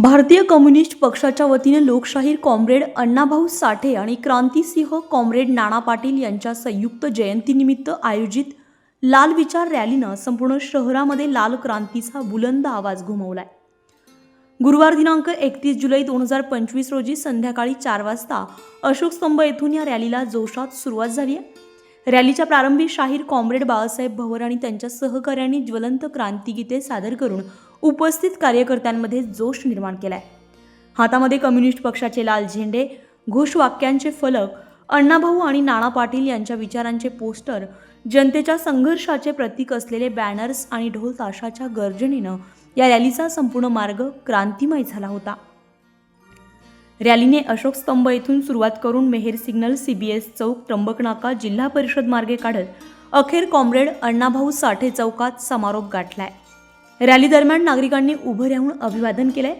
भारतीय कम्युनिस्ट पक्षाच्या वतीने लोकशाहीर कॉम्रेड अण्णाभाऊ साठे आणि क्रांतिसिंह कॉम्रेड नाना पाटील यांच्या संयुक्त जयंतीनिमित्त आयोजित लाल विचार रॅलीनं संपूर्ण शहरामध्ये लाल क्रांतीचा बुलंद आवाज घुमवलाय. गुरुवार दिनांक एकतीस जुलै दोन हजार पंचवीस रोजी संध्याकाळी चार वाजता अशोक स्तंभ येथून या रॅलीला जोशात सुरुवात झाली आहे. रॅलीच्या प्रारंभी शाहीर कॉम्रेड बाळासाहेब भवर आणि त्यांच्या सहकाऱ्यांनी ज्वलंत क्रांतिगीते सादर करून उपस्थित कार्यकर्त्यांमध्ये जोश निर्माण केलाय. हातामध्ये कम्युनिस्ट पक्षाचे लाल झेंडे घोषवाक्यांचे फलक अण्णाभाऊ आणि नाना पाटील यांच्या विचारांचे पोस्टर जनतेच्या संघर्षाचे प्रतीक असलेले बॅनर्स आणि ढोल ताशाच्या गर्जनेनं या रॅलीचा संपूर्ण मार्ग क्रांतिमय झाला होता. रॅलीने अशोक स्तंभ येथून सुरुवात करून मेहेर सिग्नल सीबीएस चौक त्र्यंबकनाका जिल्हा परिषद मार्गे काढत अखेर कॉम्रेड अण्णाभाऊ साठे चौकात समारोप गाठलाय. रॅली दरम्यान नागरिकांनी उभं राहून अभिवादन केलंय.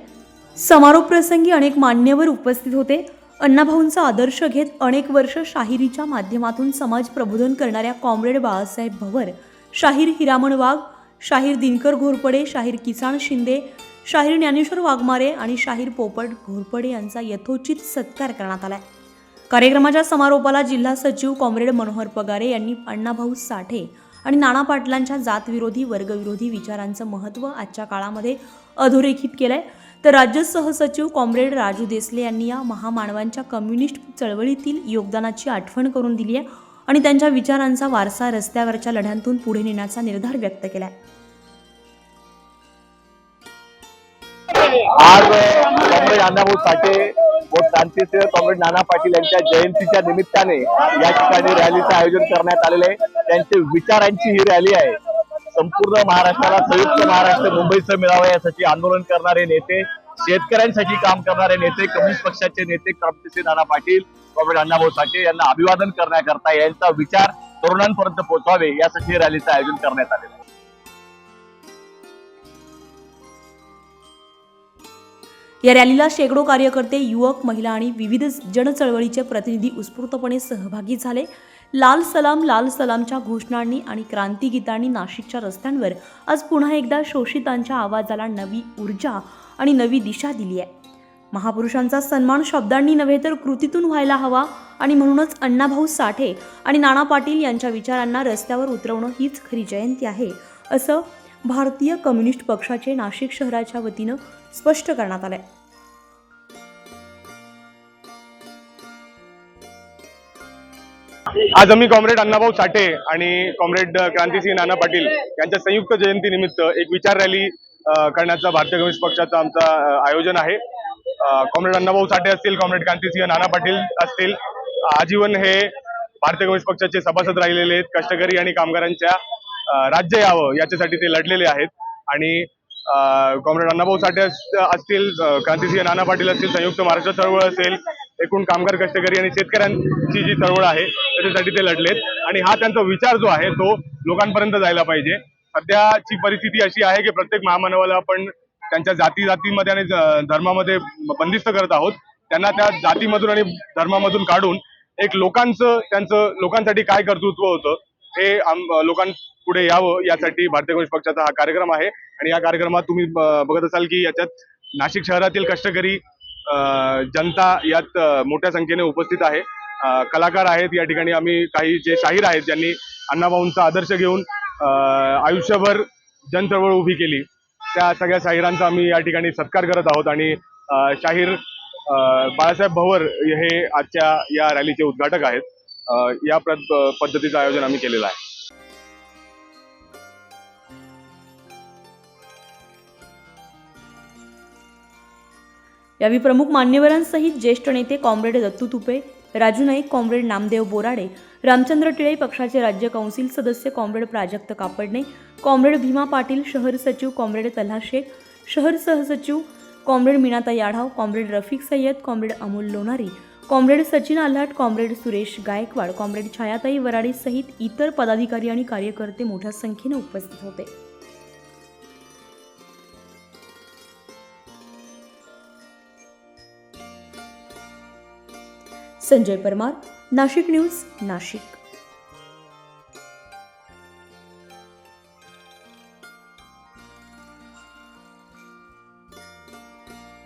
समारोप प्रसंगी अनेक मान्यवर उपस्थित होते. अण्णाभाऊंचा आदर्श घेत अनेक वर्ष शाहिरीच्या माध्यमातून समाज प्रबोधन करणाऱ्या कॉम्रेड बाळासाहेब भवर शाहीर हिरामण वाघ शाहीर दिनकर घोरपडे शाहीर किसान शिंदे शाहीर ज्ञानेश्वर वाघमारे आणि शाहीर पोपट घोरपडे यांचा यथोचित सत्कार करण्यात आलाय. कार्यक्रमाच्या समारोपाला जिल्हा सचिव कॉम्रेड मनोहर पगारे यांनी अण्णाभाऊ साठे आणि नाना पाटलांच्या जातविरोधी वर्गविरोधी विचारांचं महत्त्व आजच्या काळामध्ये अधोरेखित केलंय. तर राज्य सहसचिव कॉम्रेड राजू देसले यांनी या महामानवांच्या कम्युनिस्ट चळवळीतील योगदानाची आठवण करून दिली आहे आणि त्यांच्या विचारांचा वारसा रस्त्यावरच्या लढ्यांतून पुढे नेण्याचा निर्धार व्यक्त केलाय. आज कॉम्रेड अण्णाभाऊ साठे क्रांतीसिंह कॉम्रेड नाना पाटील यांच्या जयंतीच्या निमित्ताने या ठिकाणी रॅलीचं आयोजन करण्यात आलेलं आहे. त्यांच्या विचारांची ही रॅली आहे. संपूर्ण महाराष्ट्राला संयुक्त महाराष्ट्र मुंबईचं मिळावं यासाठी आंदोलन करणारे नेते शेतकऱ्यांसाठी काम करणारे नेते कम्युनिस्ट पक्षाचे नेते क्रांतीसिंह नाना पाटील कॉम्रेड अण्णाभाऊ साठे यांना अभिवादन करण्याकरता यांचा विचार तरुणांपर्यंत पोहोचावे यासाठी रॅलीचं आयोजन करण्यात आलेलं या रॅलीला शेकडो कार्यकर्ते युवक महिला आणि विविध जनचळवळीचे प्रतिनिधी उत्स्फूर्तपणे सहभागी झाले. लाल सलाम लाल सलामच्या घोषणांनी आणि क्रांतिगीतांनी नाशिकच्या रस्त्यांवर आज पुन्हा एकदा शोषितांच्या आवाजाला नवी ऊर्जा आणि नवी दिशा दिली आहे. महापुरुषांचा सन्मान शब्दांनी नव्हे तर कृतीतून व्हायला हवा आणि म्हणूनच अण्णाभाऊ साठे आणि नाना पाटील यांच्या विचारांना रस्त्यावर उतरवणं हीच खरी जयंती आहे असं भारतीय कम्युनिस्ट पक्षाचे नाशिक शहराच्या वतीनं स्पष्ट करण्यात आलंय. आज आम्ही कॉम्रेड अण्णाभाऊ साठे आणि कॉम्रेड क्रांतिसिंह नाना पाटील यांच्या संयुक्त जयंती निमित्त एक विचार रॅली करण्याचा भारतीय कम्युनिस्ट पक्षाचा आमचा आयोजन आहे. कॉम्रेड अण्णाभाऊ साठे असतील कॉम्रेड क्रांतिसिंह नाना पाटील असतील आजीवन हे भारतीय कम्युनिस्ट पक्षाचे सभासद राहिलेले आहेत. कष्टकरी आणि कामगारांच्या राज्य यावं याच्यासाठी ते लढलेले आहेत. आणि कॉम्रेड अण्णाभाऊ साठे असतील क्रांतिसिंह नाना पाटील असतील संयुक्त महाराष्ट्र चळवळ असेल एकूण कामगार कष्टकरी आणि शेतकऱ्यांची जी चळवळ आहे त्याच्यासाठी ते लढलेत. आणि हा त्यांचा विचार जो आहे तो लोकांपर्यंत जायला पाहिजे. सध्याची परिस्थिती अशी आहे की प्रत्येक महामानवाला आपण त्यांच्या जाती जातीमध्ये आणि धर्मामध्ये बंदिस्त करत आहोत. त्यांना त्या जातीमधून आणि धर्मामधून काढून एक लोकांचं त्यांचं लोकांसाठी काय कर्तृत्व होतं हे लोकांपुढे यावं यासाठी भारतीय कम्युनिस्ट पक्षाचा हा कार्यक्रम आहे. आणि या कार्यक्रमात तुम्ही बघत असाल की याच्यात नाशिक शहरातील कष्टकरी अ, जनता यात मोठ्या संख्येने उपस्थित आहे. कलाकार आहेत या ठिकाणी आम्ही काही जे शाहीर आहेत ज्यांनी अण्णाभाऊंचा आदर्श घेऊन आयुष्यभर जनचळवळ उभी केली. त्या सगळ्या शाहिरांचा आम्ही या ठिकाणी सत्कार करत आहोत आणि अ, शाहीर बाळासाहेब भवर हे आजच्या या रॅलीचे उद्घाटक आहेत. या पद्धतीचं आयोजन आम्ही केलेलं आहे. यावेळी प्रमुख मान्यवरांसहित ज्येष्ठ नेते कॉम्रेड दत्तू तुपे राजू नाईक कॉम्रेड नामदेव बोराडे रामचंद्र टिळे पक्षाचे राज्य कौन्सिल सदस्य कॉम्रेड प्राजक्त कापडणे कॉम्रेड भीमा पाटील शहर सचिव कॉम्रेड तल्हा शेख शहर सहसचिव comrade Meenatai Yadav comrade Rafiq Sayyad comrade Amol Lonari comrade Sachin Alhat comrade Suresh Gaikwad comrade Chhayatai Varade सहित इतर पदाधिकारी आणि कार्यकर्ते मोठ्या संख्येने उपस्थित होते. संजय परमार नाशिक न्यूज नाशिक.